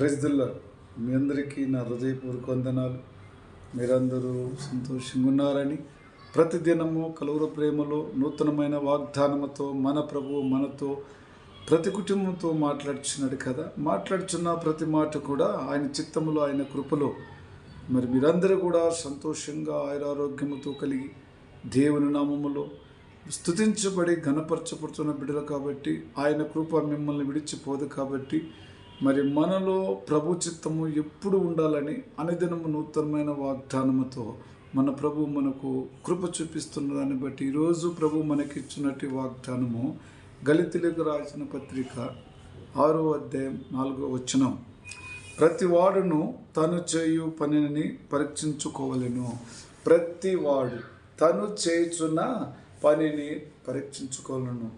ప్రజల్లో మీ అందరికీ నా హృదయపూర్వక వందనాలు. మీరందరూ సంతోషంగా ఉన్నారని ప్రతిదినము కలువుర ప్రేమలో నూతనమైన వాగ్దానముతో మన ప్రభు మనతో ప్రతి కుటుంబంతో మాట్లాడుచున్నాడు కదా. మాట్లాడుచున్న ప్రతి మాట కూడా ఆయన చిత్తములో ఆయన కృపలో. మరి మీరందరూ కూడా సంతోషంగా ఆయురారోగ్యముతో కలిగి దేవుని నామములో స్తుతించబడి ఘనపరచబడుతున్న బిడ్డలు కాబట్టి ఆయన కృప మిమ్మల్ని విడిచిపోదు కాబట్టి మరి మనలో ప్రభు చిత్తము ఎప్పుడు ఉండాలని అనుదినము నూతనమైన వాగ్దానముతో మన ప్రభు మనకు కృప చూపిస్తున్న దాన్ని బట్టి ఈరోజు ప్రభు మనకిచ్చినట్టు వాగ్దానము గలితులకు రాసిన పత్రిక ఆరో అధ్యాయం నాలుగో వచనం. ప్రతి వాడును తను చేయు పనిని పరీక్షించుకోవలెను. ప్రతి వాడు తను చేయుచున్న పనిని పరీక్షించుకోవలను.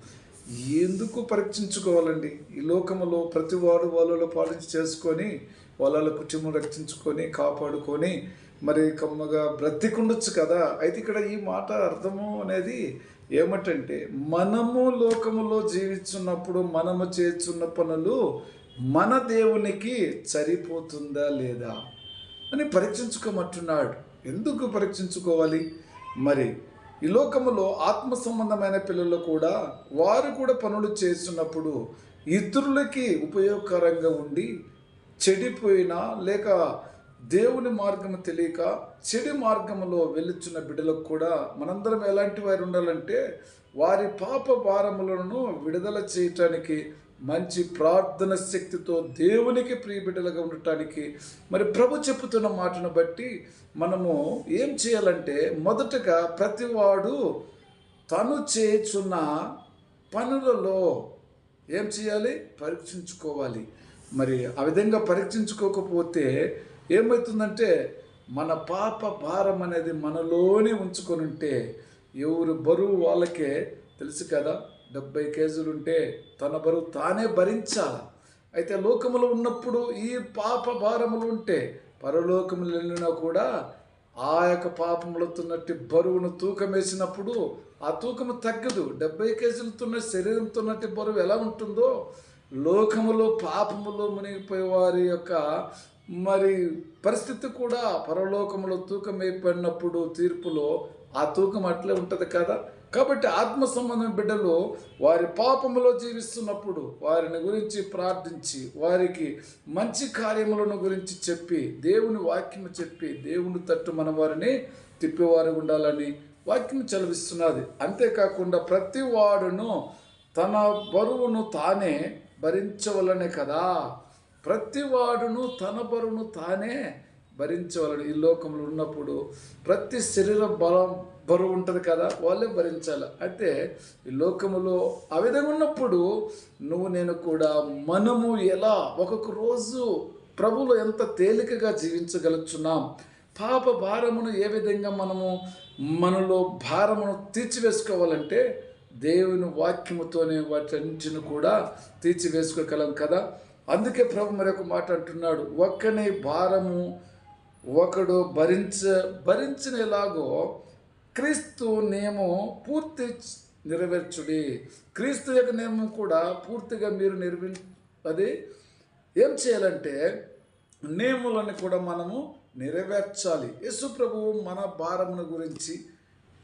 ఎందుకు పరీక్షించుకోవాలండి? ఈ లోకములో ప్రతి వాడు వాళ్ళలో పాలించి చేసుకొని వాళ్ళ కుటుంబం రక్షించుకొని కాపాడుకొని మరి కమ్మగా బ్రతికుండొచ్చు కదా? అయితే ఇక్కడ ఈ మాట అర్థము అనేది ఏమిటంటే మనము లోకములో జీవిస్తున్నప్పుడు మనము చేస్తున్న పనులు మన దేవునికి సరిపోతుందా లేదా అని పరీక్షించుకోమంటున్నాడు. ఎందుకు పరీక్షించుకోవాలి? మరి ఈ లోకములో ఆత్మ సంబంధమైన పిల్లలు కూడా వారు కూడా పనులు చేస్తున్నప్పుడు ఇతరులకి ఉపయోగకరంగా ఉండి చెడిపోయినా లేక దేవుని మార్గము తెలియక చెడు మార్గములో వెలుచున్న బిడ్డలకు కూడా మనందరం ఎలాంటి వారు ఉండాలంటే వారి పాప భారములను విడుదల చేయటానికి మంచి ప్రార్థన శక్తితో దేవునికి ప్రియబిడ్డలుగా ఉండటానికి మరి ప్రభు చెప్పుతున్న మాటను బట్టి మనము ఏం చేయాలంటే మొదటగా ప్రతివాడు తను చేయుచున్న పనులలో ఏం చేయాలి? పరీక్షించుకోవాలి. మరి ఆ విధంగా పరీక్షించుకోకపోతే ఏమవుతుందంటే మన పాప భారం అనేది మనలోనే ఉంచుకొని ఉంటే ఎవరు బరువు వాళ్ళకే తెలుసు కదా? డెబ్బై కేజీలు ఉంటే తన బరువు తానే భరించాలి. అయితే లోకములో ఉన్నప్పుడు ఈ పాప భారములు ఉంటే పరలోకములు వెళ్ళినా కూడా ఆ యొక్క పాపములతోన్నట్టు బరువును తూకం వేసినప్పుడు ఆ తూకము తగ్గదు. డెబ్బై కేజీలతోన్న శరీరంతోన్నట్టు బరువు ఎలా ఉంటుందో లోకములో పాపములో మునిగిపోయే వారి యొక్క మరి పరిస్థితి కూడా పరలోకములో తూకం అయిపోయినప్పుడు తీర్పులో ఆ తూకం అట్లే ఉంటుంది కదా. కాబట్టి ఆత్మ సంబంధం బిడ్డలు వారి పాపములో జీవిస్తున్నప్పుడు వారిని గురించి ప్రార్థించి వారికి మంచి కార్యములను గురించి చెప్పి దేవుని వాక్యము చెప్పి దేవుని తట్టు మన వారిని తిప్పేవారు ఉండాలని వాక్యం చదివిస్తున్నది. అంతేకాకుండా ప్రతి వాడును తన బరువును తానే భరించవలనే కదా. ప్రతి వాడును తన బరువును తానే భరించవలని. ఈ లోకంలో ఉన్నప్పుడు ప్రతి శరీర బలం బరువు ఉంటుంది కదా వాళ్ళే భరించాలి. అయితే ఈ లోకములో ఆ విధంగా ఉన్నప్పుడు నువ్వు నేను కూడా మనము ఎలా ఒక్కొక్క రోజు ప్రభులు ఎంత తేలికగా జీవించగలుగుతున్నాం పాప భారమును ఏ విధంగా మనము మనలో భారమును తీర్చివేసుకోవాలంటే దేవుని వాక్యముతోనే వాటన్నిటిని కూడా తీర్చివేసుకోగలం కదా. అందుకే ప్రభు మరొక మాట అంటున్నాడు ఒక్కనే భారము ఒకడు భరించ భరించిన ఎలాగో క్రీస్తు నియమం పూర్తి నెరవేర్చుడి. క్రీస్తు యొక్క నియమం కూడా పూర్తిగా మీరు నిర్వి అది ఏం చేయాలంటే నియములను కూడా మనము నెరవేర్చాలి. యేసు ప్రభువు మన భారమును గురించి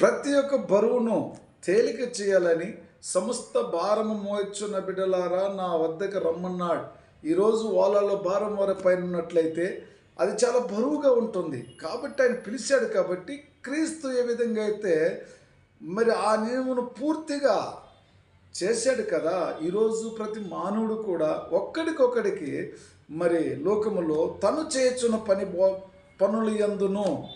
ప్రతి ఒక్క బరువును తేలిక చేయాలని సమస్త భారము మోయచున్న బిడ్డలారా నా వద్దకు రమ్మన్నాడు. ఈరోజు వాళ్ళలో భారం వారి పైన ఉన్నట్లయితే అది చాలా బరువుగా ఉంటుంది. కాబట్టి ఆయన పిలిచాడు కాబట్టి క్రీస్తు ఏ విధంగా అయితే మరి ఆ నియమను పూర్తిగా చేశాడు కదా ఈరోజు ప్రతి మానవుడు కూడా ఒక్కడికొక్కడికి మరి లోకములో తను చేయుచున్న పని బో పనులు ఎందును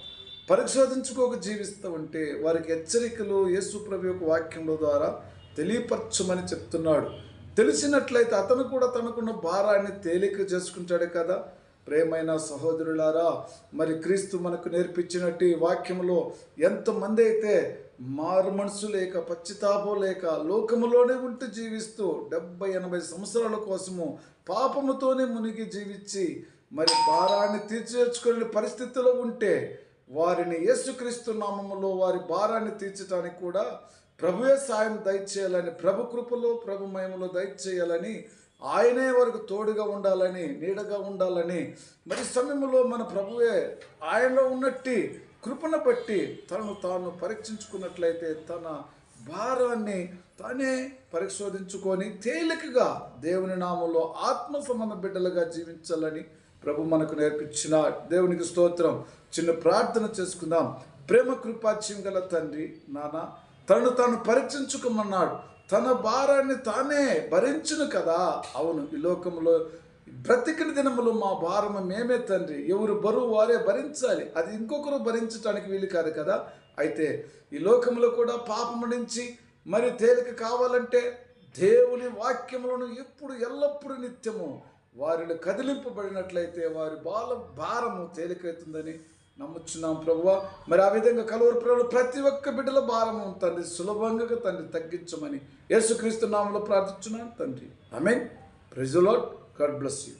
పరిశోధించుకోక జీవిస్తూ ఉంటే వారికి హెచ్చరికలు యేసుప్రభు యొక్క వాక్యముల ద్వారా తెలియపరచమని చెప్తున్నాడు. తెలిసినట్లయితే అతను కూడా తనకున్న భారాన్ని తేలిక చేసుకుంటాడు కదా. ప్రేమైన సహోదరులారా మరి క్రీస్తు మనకు నేర్పించినట్టు ఈ వాక్యములో ఎంతమంది అయితే మారు మనసు లేక పశ్చితాపం లేక లోకములోనే ఉంటూ జీవిస్తూ డెబ్బై ఎనభై సంవత్సరాల కోసము పాపముతోనే మునిగి జీవించి మరి భారాన్ని తీర్చేర్చుకునే పరిస్థితిలో ఉంటే వారిని యేసుక్రీస్తు నామములో వారి భారాన్ని తీర్చడానికి కూడా ప్రభువే సాయం దయచేయాలని ప్రభు కృపలో ప్రభు మయములో దయచేయాలని ఆయనే వరకు తోడుగా ఉండాలని నీడగా ఉండాలని. మరి సమయంలో మన ప్రభువే ఆయనలో ఉన్నట్టి కృపణ బట్టి తనను తాను పరీక్షించుకున్నట్లయితే తన భారాన్ని తానే పరిశోధించుకొని తేలికగా దేవుని నామంలో ఆత్మ సంబంధ బిడ్డలుగా జీవించాలని ప్రభు మనకు నేర్పించిన దేవునికి స్తోత్రం. చిన్న ప్రార్థన చేసుకుందాం. ప్రేమ కృపాచ్యం గల తండ్రి నాన్న తను తాను పరీక్షించుకోమన్నాడు. తన భారాన్ని తానే భరించును కదా? అవును ఈ లోకంలో బ్రతికిన దినములు మా భారము మేమే తండ్రి. ఎవరు బరువు వారే భరించాలి. అది ఇంకొకరు భరించడానికి వీలు కాదు కదా? అయితే ఈ లోకంలో కూడా పాపము నుంచి మరి తేలిక కావాలంటే దేవుని వాక్యములను ఎప్పుడు ఎల్లప్పుడూ నిత్యము వారిని కదిలింపబడినట్లయితే వారి బాల భారము తేలికవుతుందని నమ్ముచున్నాం ప్రభువ. మరి ఆ విధంగా కలువరి ప్రభులు ప్రతి ఒక్క బిడ్డల భారము తండ్రి సులభంగా తండ్రి తగ్గించమని యేసుక్రీస్తు నామంలో ప్రార్థించున్నాను తండ్రి. ఐ మీన్ ప్రెజలాట్ గాడ్ బ్లెస్ యూ